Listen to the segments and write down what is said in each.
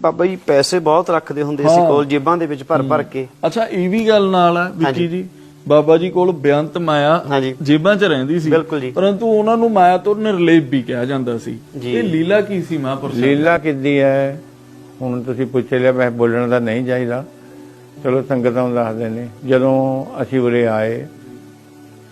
ਬਾਬਾ ਜੀ ਪੈਸੇ ਬਹੁਤ ਰੱਖਦੇ ਹੁੰਦੇ ਸੀ। ਕੋਲ ਜੇਬਾਂ ਦੇ ਵਿੱਚ ਭਰ ਭਰ ਕੇ। ਅੱਛਾ ਇਹ ਵੀ ਗੱਲ ਨਾਲ ਹੈ ਵਿੱਕੀ। ਜੀ। ਬਾਬਾ ਜੀ ਕੋਲ ਬੇਅੰਤ ਮਾਇਆ। ਜੇਬਾਂ 'ਚ ਰਹਿੰਦੀ ਸੀ। ਪਰੰਤੂ ਉਹਨਾਂ ਨੂੰ ਮਾਇਆ ਤੋਂ ਨਿਰਲੇਪ ਵੀ ਕਿਹਾ ਜਾਂਦਾ ਸੀ। ਇਹ ਲੀਲਾ ਕੀ ਸੀ ਮਹਾਂਪੁਰਸ਼ ਲੀਲਾ ਕਿੱਦੀ ਹੈ? ਹੁਣ ਤੁਸੀਂ ਪੁੱਛ ਲਿਆ ਮੈਂ ਬੋਲਣ ਦਾ ਨਹੀਂ ਚਾਹੀਦਾ। ਚਲੋ ਸੰਗਤਾਂ ਨੂੰ ਦੱਸਦੇ ਨੇ ਜਦੋਂ ਅਸੀਂ ਉਰੇ ਆਏ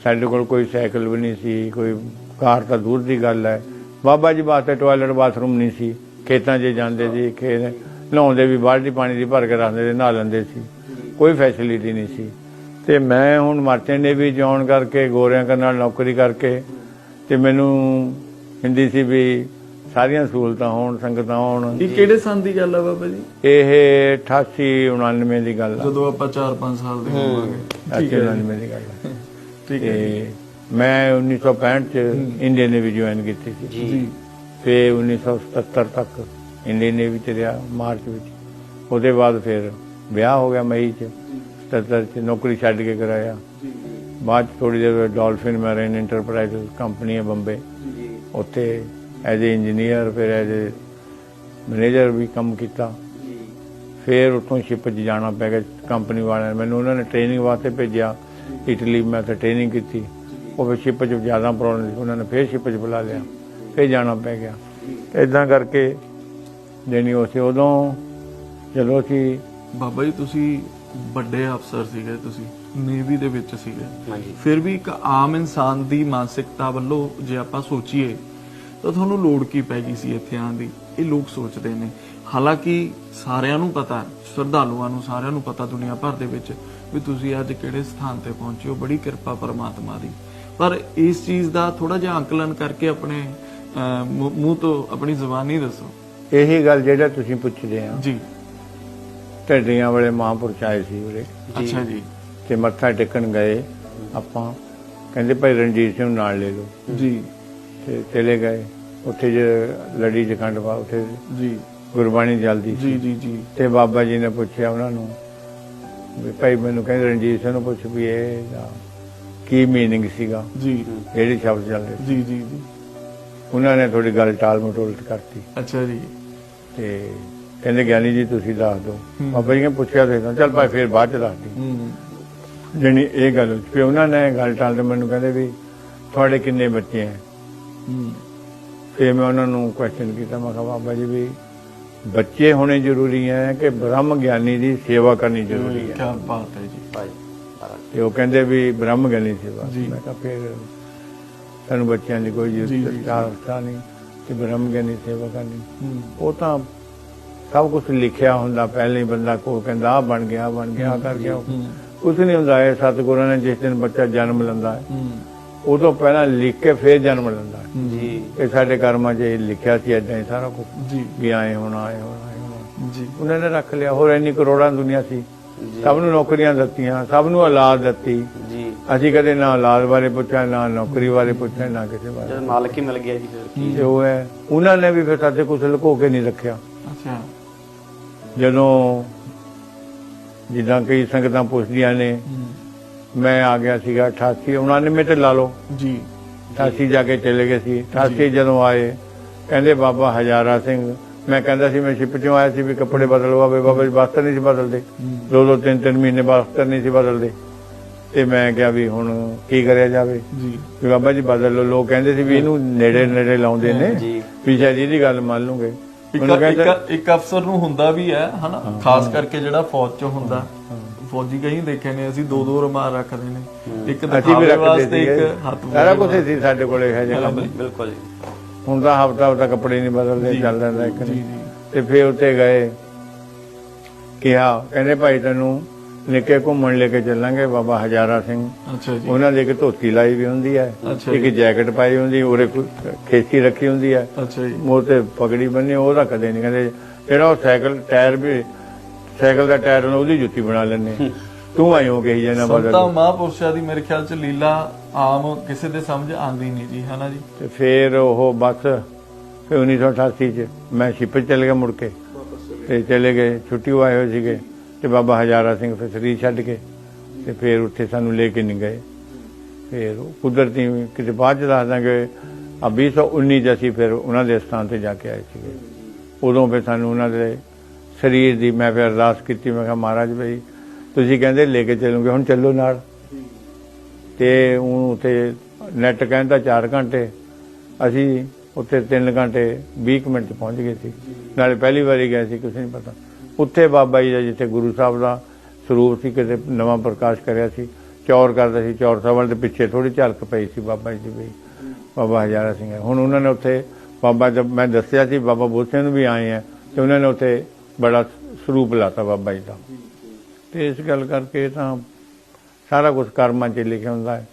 ਸਾਡੇ ਕੋਲ ਕੋਈ ਸਾਈਕਲ ਵੀ ਨਹੀਂ ਸੀ ਕੋਈ ਕਾਰ ਤਾਂ ਦੂਰ ਦੀ ਗੱਲ ਹੈ। ਬਾਬਾ ਜੀ ਵਾਸਤੇ ਟਾਇਲਟ ਬਾਥਰੂਮ ਨਹੀਂ ਸੀ। ਖੇਤਾਂ 'ਚ ਜਾਂਦੇ ਸੀ ਖੇਤ ਨਹਾਉਂਦੇ ਵੀ ਬਾਲਟੀ ਪਾਣੀ ਦੀ ਭਰ ਕੇ ਰੱਖਦੇ ਸੀ ਨਹਾ ਲੈਂਦੇ ਸੀ। ਕੋਈ ਫੈਸਿਲਿਟੀ ਨਹੀਂ ਸੀ। ਤੇ ਮੈਂ ਹੁਣ ਮਰਚੈਂਟ ਨੇਵੀ ਜੌਨ ਕਰਕੇ ਗੋਰਿਆਂ ਦੇ ਨਾਲ ਨੌਕਰੀ ਕਰਕੇ ਤੇ ਮੈਨੂੰ ਹਿੰਦੀ ਸੀ ਵੀ ਸਾਰੀਆਂ ਸਹੂਲਤਾਂ ਹੋਣ ਸੰਗਤਾਂ ਹੋਣ। ਇਹ ਕਿਹੜੇ ਸੰਨ ਦੀ ਗੱਲ ਹੈ ਬਾਬਾ ਜੀ? ਇਹ 88 99 ਦੀ ਗੱਲ ਆ। ਜਦੋਂ ਆਪਾਂ 4-5 ਸਾਲ ਦੇ ਹੋਵਾਂਗੇ। 88 99 ਦੀ ਗੱਲ ਆ। ਠੀਕ ਹੈ ਮੈਂ 1965 ਚ ਇੰਡੀਅਨ ਨੇਵੀ ਜੁਆਇਨ ਕੀਤੀ ਸੀ। ਜੀ। ਫਿਰ 1977 ਤੱਕ ਇੰਡੀਅਨ ਨੇਵੀ ਚ ਰਿਹਾ ਮਾਰਚ ਵਿੱਚ। ਉਹਦੇ ਬਾਅਦ ਫਿਰ ਵਿਆਹ ਹੋ ਗਿਆ ਮਈ ਚ 77 ਚ ਨੌਕਰੀ ਛੱਡ ਕੇ ਕਰਾਇਆ। ਬਾਅਦ ਥੋੜੀ ਦੇਰ ਡਾਲਫਿਨ ਮੈਰੀਨ ਇੰਟਰਪ੍ਰਾਈਜ਼ ਕੰਪਨੀ ਹੈ ਬੰਬੇ। ਉੱਥੇ ਐਜ਼ ਏ ਇੰਜੀਨੀਅਰ ਫਿਰ ਐਜ਼ ਏ ਮੈਨੇਜਰ ਵੀ ਕੰਮ ਕੀਤਾ। ਫਿਰ ਉੱਥੋਂ ਸ਼ਿਪ 'ਚ ਜਾਣਾ ਪੈ ਗਿਆ ਕੰਪਨੀ ਵਾਲਿਆਂ ਨੇ। ਮੈਨੂੰ ਉਹਨਾਂ ਨੇ ਟ੍ਰੇਨਿੰਗ ਵਾਸਤੇ ਭੇਜਿਆ। ਇਟਲੀ ਮੈਂ ਤਾਂ ਟ੍ਰੇਨਿੰਗ ਕੀਤੀ। ਉਹ ਫਿਰ ਸ਼ਿਪ 'ਚ ਜ਼ਿਆਦਾ ਪ੍ਰੋਬਲਮ ਸੀ। ਉਹਨਾਂ ਨੇ ਫਿਰ ਸ਼ਿਪ 'ਚ ਬੁਲਾ ਲਿਆ। ਫਿਰ ਜਾਣਾ ਪੈ ਗਿਆ। ਇਦਾਂ ਕਰਕੇ ਜਾਣੀ ਉਸੇ ਉਦੋਂ ਜਦੋਂ ਅਸੀਂ ਬਾਬਾ ਜੀ ਤੁਸੀਂ ਵੱਡੇ ਅਫਸਰ ਸੀਗੇ ਤੁਸੀਂ ਨੇਵੀ ਦੇ ਵਿੱਚ ਸੀਗੇ। ਹਾਂਜੀ। ਫਿਰ ਵੀ ਇੱਕ ਆਮ ਇਨਸਾਨ ਦੀ ਮਾਨਸਿਕਤਾ ਵੱਲੋਂ ਜੇ ਆਪਾਂ ਸੋਚੀਏ ਤਾਂ ਤੁਹਾਨੂੰ ਲੋੜ ਕੀ ਪੈ ਗਈ ਸੀ ਇੱਥੇ ਆਉਣ ਦੀ? ਇਹ ਲੋਕ ਸੋਚਦੇ ਨੇ। ਹਾਲਾਂਕਿ ਸਾਰਿਆਂ ਨੂੰ ਪਤਾ ਸ਼ਰਧਾਲੂਆਂ ਨੂੰ ਸਾਰਿਆਂ ਨੂੰ ਪਤਾ ਦੁਨੀਆ ਭਰ ਦੇ ਵਿੱਚ ਵੀ ਤੁਸੀਂ ਅੱਜ ਕਿਹੜੇ ਸਥਾਨ ਤੇ ਪਹੁੰਚੇ ਹੋ। ਬੜੀ ਕਿਰਪਾ ਪਰਮਾਤਮਾ ਦੀ। ਪਰ ਇਸ ਚੀਜ਼ ਦਾ ਥੋੜਾ ਜਿਹਾ ਅੰਕਲਨ ਕਰਕੇ ਆਪਣੇ ਮੂੰਹ ਤੋਂ ਆਪਣੀ ਜ਼ੁਬਾਨੀ ਦੱਸੋ। ਇਹੀ ਗੱਲ ਜਿਹੜਾ ਤੁਸੀਂ ਪੁੱਛਦੇ ਆ। ਜੀ। ਢੱਡੀਆਂ ਵਾਲੇ ਮਹਾਂਪੁਰਸ਼ ਆਏ ਸੀ ਉਰੇ। ਅੱਛਾ ਜੀ। ਤੇ ਮੱਥਾ ਟੇਕਣ ਗਏ ਆਪਾਂ। ਕਹਿੰਦੇ ਭਾਈ ਰਣਜੀਤ ਸਿੰਘ ਨਾਲ ਲੈ ਲਓ। ਜੀ। ਤੇ ਚਲੇ ਗਏ। ਉੱਥੇ ਜੇ ਲੜੀ ਜਖੰਡ ਪਾ ਉੱਥੇ ਜੀ। ਗੁਰਬਾਣੀ ਚੱਲਦੀ ਸੀ। ਜੀ ਜੀ ਜੀ। ਤੇ ਬਾਬਾ ਜੀ ਨੇ ਪੁੱਛਿਆ ਉਹਨਾਂ ਨੂੰ ਵੀ ਭਾਈ ਮੈਨੂੰ ਕਹਿੰਦੇ ਰਣਜੀਤ ਸਿੰਘ ਨੂੰ ਪੁੱਛ ਵੀ ਇਹ ਕੀ ਮੀਨਿੰਗ ਸੀਗਾ? ਜੀ। ਜਿਹੜੇ ਸ਼ਬਦ ਚੱਲਦੇ ਜੀ ਜੀ ਜੀ। ਉਹਨਾਂ ਨੇ ਥੋੜੀ ਗੱਲ ਟਾਲ ਮਟੋਲਟ ਕਰਤੀ। ਅੱਛਾ ਜੀ। ਤੇ ਕਹਿੰਦੇ ਗਿਆਨੀ ਜੀ ਤੁਸੀਂ ਦੱਸ ਦਿਓ। ਬਾਬਾ ਜੀ ਨੇ ਪੁੱਛਿਆ ਤੇ ਚੱਲ ਭਾਈ ਫਿਰ ਬਾਅਦ ਚ ਦੱਸਦੀ ਹੂੰ। ਜਣੀ ਇਹ ਗੱਲ। ਫਿਰ ਉਹਨਾਂ ਨੇ ਗੱਲ ਟਾਲ ਤੇ ਮੈਨੂੰ ਕਹਿੰਦੇ ਵੀ ਤੁਹਾਡੇ ਕਿੰਨੇ ਬੱਚੇ ਹੂੰ। ਫਿਰ ਮੈਂ ਉਹਨਾਂ ਨੂੰ ਕੁਐਸਚਨ ਕੀਤਾ। ਮੈਂ ਕਿਹਾ ਬਾਬਾ ਜੀ ਵੀ ਬੱਚੇ ਹੋਣੇ ਜ਼ਰੂਰੀ ਹੈ ਕਿ ਬ੍ਰਹਮ ਗਿਆਨੀ ਦੀ ਸੇਵਾ ਕਰਨੀ ਜ਼ਰੂਰੀ ਹੈ ਕੀ ਬਾਤ ਹੈ ਜੀ। ਭਾਈ। ਤੇ ਉਹ ਕਹਿੰਦੇ ਵੀ ਬ੍ਰਹਮ ਗਿਆਨੀ ਸੇਵਾ। ਮੈਂ ਕਿਹਾ ਫਿਰ ਸਾਨੂੰ ਬੱਚਿਆਂ ਦੀ ਕੋਈ ਚਾਹਤਾ ਨਹੀਂ ਕਿ ਬ੍ਰਹਮ ਗਿਆਨੀ ਸੇਵਾ ਕਰਨੀ। ਉਹ ਤਾਂ ਸਭ ਕੁਝ ਲਿਖਿਆ ਹੁੰਦਾ। ਪਹਿਲੇ ਹੀ ਬੰਦਾ ਕੋ ਕਹਿੰਦਾ ਆ ਬਣ ਗਿਆ ਬਣ ਗਿਆ ਕਰ ਗਿਆ। ਕੁਝ ਨਹੀਂ ਹੁੰਦਾ। ਹੈ ਸਤਿਗੁਰਾਂ ਨੇ ਜਿਸ ਦਿਨ ਬੱਚਾ ਜਨਮ ਲੈਂਦਾ ਹੈ ਉਹ ਤੋਂ ਪਹਿਲਾਂ ਲਿਖ ਕੇ ਫਿਰ ਜਨਮ ਲੈਂਦਾ ਹੈ। ਜੀ। ਇਹ ਸਾਡੇ ਕਰਮਾਂ 'ਚ ਇਹ ਲਿਖਿਆ ਸੀ ਏਦਾਂ ਹੀ ਸਾਰਾ ਕੁਝ ਜੀ। ਵੀ ਆਏ ਹੋਣਾ ਆਏ ਹੋਣਾ ਆਏ ਹੋਣਾ। ਜੀ। ਉਹਨਾਂ ਨੇ ਰੱਖ ਲਿਆ। ਹੋਰ ਇੰਨੀ ਕਰੋੜਾਂ ਦੁਨੀਆ ਸੀ। ਸਭ ਨੂੰ ਨੌਕਰੀਆਂ ਦਿੱਤੀਆਂ ਸਭ ਨੂੰ ਔਲਾਦ ਦਿੱਤੀ। ਅਸੀਂ ਕਦੇ ਨਾ ਔਲਾਦ ਬਾਰੇ ਪੁੱਛਿਆ ਨਾ ਨੌਕਰੀ ਬਾਰੇ ਪੁੱਛਿਆ ਨਾ ਕਿਸੇ ਬਾਰੇ। ਜਦ ਮਾਲਕ ਹੀ ਮਿਲ ਗਿਆ ਜੀ ਫਿਰ ਕੀ ਉਹ ਹੈ ਉਹਨਾਂ ਨੇ ਵੀ ਫਿਰ ਸਾਡੇ ਕੁਝ ਲੁਕੋ ਕੇ ਨਹੀਂ ਰੱਖਿਆ। ਅੱਛਾ। ਜਦੋਂ ਜਿੱਦਾਂ ਕਈ ਸੰਗਤਾਂ ਪੁੱਛਦੀਆਂ ਨੇ ਮੈਂ ਆ ਗਿਆ ਸੀਗਾ 88 99 ਤੇ ਲਾ ਲਓ। ਜੀ। 88 ਜਾ ਕੇ ਚਲੇ ਗਏ ਸੀ। 88 ਜਦੋਂ ਆਏ ਕਹਿੰਦੇ ਬਾਬਾ ਹਜ਼ਾਰਾ ਸਿੰਘ ਮੈਂ ਕਹਿੰਦਾ ਸੀ ਮੈਂ ਸ਼ਿਪ ਚੋਂ ਆਇਆ ਸੀ ਵੀ ਕੱਪੜੇ ਬਦਲਵਾ ਬਾਬਾ ਜੀ ਬਸਤਰ ਨਹੀਂ ਸੀ ਬਦਲਦੇ। ਦੋ ਦੋ ਤਿੰਨ ਤਿੰਨ ਮਹੀਨੇ ਬਸਤਰ ਨਹੀਂ ਸੀ ਬਦਲਦੇ। ਤੇ ਮੈਂ ਕਿਹਾ ਵੀ ਹੁਣ ਕੀ ਕਰਿਆ ਜਾਵੇ? ਜੀ। ਵੀ ਬਾਬਾ ਜੀ ਬਦਲ ਲੋਕ ਕਹਿੰਦੇ ਸੀ ਵੀ ਇਹਨੂੰ ਨੇੜੇ ਨੇੜੇ ਲਾਉਂਦੇ ਨੇ। ਜੀ। ਵੀ ਸ਼ਾਇਦ ਇਹਦੀ ਗੱਲ ਮੰਨ ਲੂਗੇ। ਇੱਕ ਇੱਕ ਅਫਸਰ ਨੂੰ ਹੁੰਦਾ ਵੀ ਹੈ ਹਨਾ? ਖਾਸ ਕਰਕੇ ਜਿਹੜਾ ਫੌਜ ਚ ਹੁੰਦਾ। ਫੌਜੀ ਕਈ ਦੇਖੇ ਨੇ ਅਸੀਂ ਦੋ ਦੋ ਰਮਾਰ ਰੱਖਦੇ ਨੇ। ਇੱਕ ਦਿਖਾਵੇ ਵਾਸਤੇ ਇੱਕ ਹੱਥ ਸਾਰਾ ਕੁਝ ਸੀ ਸਾਡੇ ਕੋਲੇ ਹੈ ਜਗ੍ਹਾ ਬਿਲਕੁਲ ਹੁਣ ਤਾਂ ਹਫਤਾ ਹਫਤਾ ਕੱਪੜੇ ਨਹੀਂ ਬਦਲਦੇ ਚੱਲ ਜਾਂਦਾ ਇੱਕ ਤੇ ਫੇਰ ਉੱਤੇ ਗਏ। ਕਿਹਾ ਕਹਿੰਦੇ ਭਾਈ ਤੈਨੂੰ ਨਿੱਕੇ ਘੁੰਮਣ ਲੈ ਕੇ ਚੱਲਾਂਗੇ ਬਾਬਾ ਹਜ਼ਾਰਾ ਸਿੰਘ। ਅੱਛਾ ਜੀ। ਉਹਨਾਂ ਦੇ ਇੱਕ ਧੋਤੀ ਲਾਈ ਵੀ ਹੁੰਦੀ ਹੈ। ਇੱਕ ਜੈਕਟ ਪਾਈ ਹੁੰਦੀ ਕੋਈ ਖੇਤੀ ਰੱਖੀ ਹੁੰਦੀ ਹੈ। ਅੱਛਾ ਜੀ। ਮੋਰ ਤੇ ਪਗੜੀ ਬੰਨੀ ਉਹ ਤਾਂ ਕਦੇ ਨਹੀਂ ਕਹਿੰਦੇ। ਜਿਹੜਾ ਉਹ ਸਾਈਕਲ ਟਾਇਰ ਵੀ ਸਾਈਕਲ ਦਾ ਟਾਇਰ ਹੁੰਦਾ ਉਹਦੀ ਜੁੱਤੀ ਬਣਾ ਲੈਣੇ ਤੂੰ ਆਈ ਹੋ ਕਹੀ ਜਾਣਾ ਸੰਤਾਂ ਬਦਲ ਮਹਾਂਪੁਰਸ਼ਾਂ ਦੀ ਮੇਰੇ ਖਿਆਲ ਚ ਲੀਲਾ ਆਮ ਕਿਸੇ ਦੇ ਸਮਝ ਆਂਦੀ ਨਹੀਂ ਜੀ ਹਨਾ ਜੀ? ਤੇ ਫੇਰ ਉਹ ਬਸ ਫਿਰ 1988 ਚ ਮੈਂ ਸ਼ਿਪ 'ਚ ਚਲੇ ਗਿਆ ਮੁੜ ਕੇ। ਤੇ ਚਲੇ ਗਏ ਛੁੱਟੀ ਆਏ ਹੋਏ ਸੀਗੇ। ਤੇ ਬਾਬਾ ਹਜ਼ਾਰਾ ਸਿੰਘ ਫਿਰ ਸਰੀਰ ਛੱਡ ਕੇ ਤੇ ਫਿਰ ਉੱਥੇ ਸਾਨੂੰ ਲੈ ਕੇ ਨਹੀਂ ਗਏ। ਫਿਰ ਕੁਦਰਤੀ ਕਿਤੇ ਬਾਅਦ ਚ ਦੱਸ ਦਾਂਗੇ ਆ 2019 ਚ ਅਸੀਂ ਫਿਰ ਉਹਨਾਂ ਦੇ ਸਥਾਨ ਤੇ ਜਾ ਕੇ ਆਏ ਸੀਗੇ। ਉਦੋਂ ਫਿਰ ਸਾਨੂੰ ਉਹਨਾਂ ਦੇ ਸਰੀਰ ਦੀ ਮੈਂ ਫਿਰ ਅਰਦਾਸ ਕੀਤੀ, ਮੈਂ ਕਿਹਾ ਮਹਾਰਾਜ ਬਈ ਤੁਸੀਂ ਕਹਿੰਦੇ ਲੈ ਕੇ ਚੱਲੋਗੇ, ਹੁਣ ਚੱਲੋ ਨਾਲ। ਤੇ ਉਹ ਉੱਥੇ ਨੈਟ ਕਹਿੰਦਾ 4 ਘੰਟੇ। ਅਸੀਂ ਉੱਥੇ 3 ਘੰਟੇ 20 ਕੁ ਮਿੰਟ 'ਚ ਪਹੁੰਚ ਗਏ ਸੀ। ਨਾਲੇ ਪਹਿਲੀ ਵਾਰੀ ਗਏ ਸੀ ਕੁਝ ਨਹੀਂ ਪਤਾ। ਉੱਥੇ ਬਾਬਾ ਜੀ ਦਾ ਜਿੱਥੇ ਗੁਰੂ ਸਾਹਿਬ ਦਾ ਸਰੂਪ ਸੀ, ਕਿਤੇ ਨਵਾਂ ਪ੍ਰਕਾਸ਼ ਕਰਿਆ ਸੀ। ਚੌਰ ਕਰਦਾ ਸੀ, ਚੌਰ ਸਾਹਿਬ ਦੇ ਪਿੱਛੇ ਥੋੜੀ ਝਲਕ ਪਈ ਸੀ ਬਾਬਾ ਜੀ ਦੀ ਵੀ, ਬਾਬਾ ਹਜ਼ਾਰਾ ਸਿੰਘ ਹੈ। ਹੁਣ ਉਹਨਾਂ ਨੇ ਉੱਥੇ ਬਾਬਾ ਜਦ ਮੈਂ ਦੱਸਿਆ ਸੀ, ਬਾਬਾ ਬੋਧ ਸਿੰਘ ਨੂੰ ਵੀ ਆਏ ਆ, ਤੇ ਉਹਨਾਂ ਨੇ ਉੱਥੇ ਬੜਾ ਸਰੂਪ ਲਾਤਾ ਬਾਬਾ ਜੀ ਦਾ। ਤੇ ਇਸ ਗੱਲ ਕਰਕੇ ਤਾਂ ਸਾਰਾ ਕੁਝ ਕਰਮਾਂ 'ਚ ਲਿਖਿਆ ਹੁੰਦਾ ਹੈ।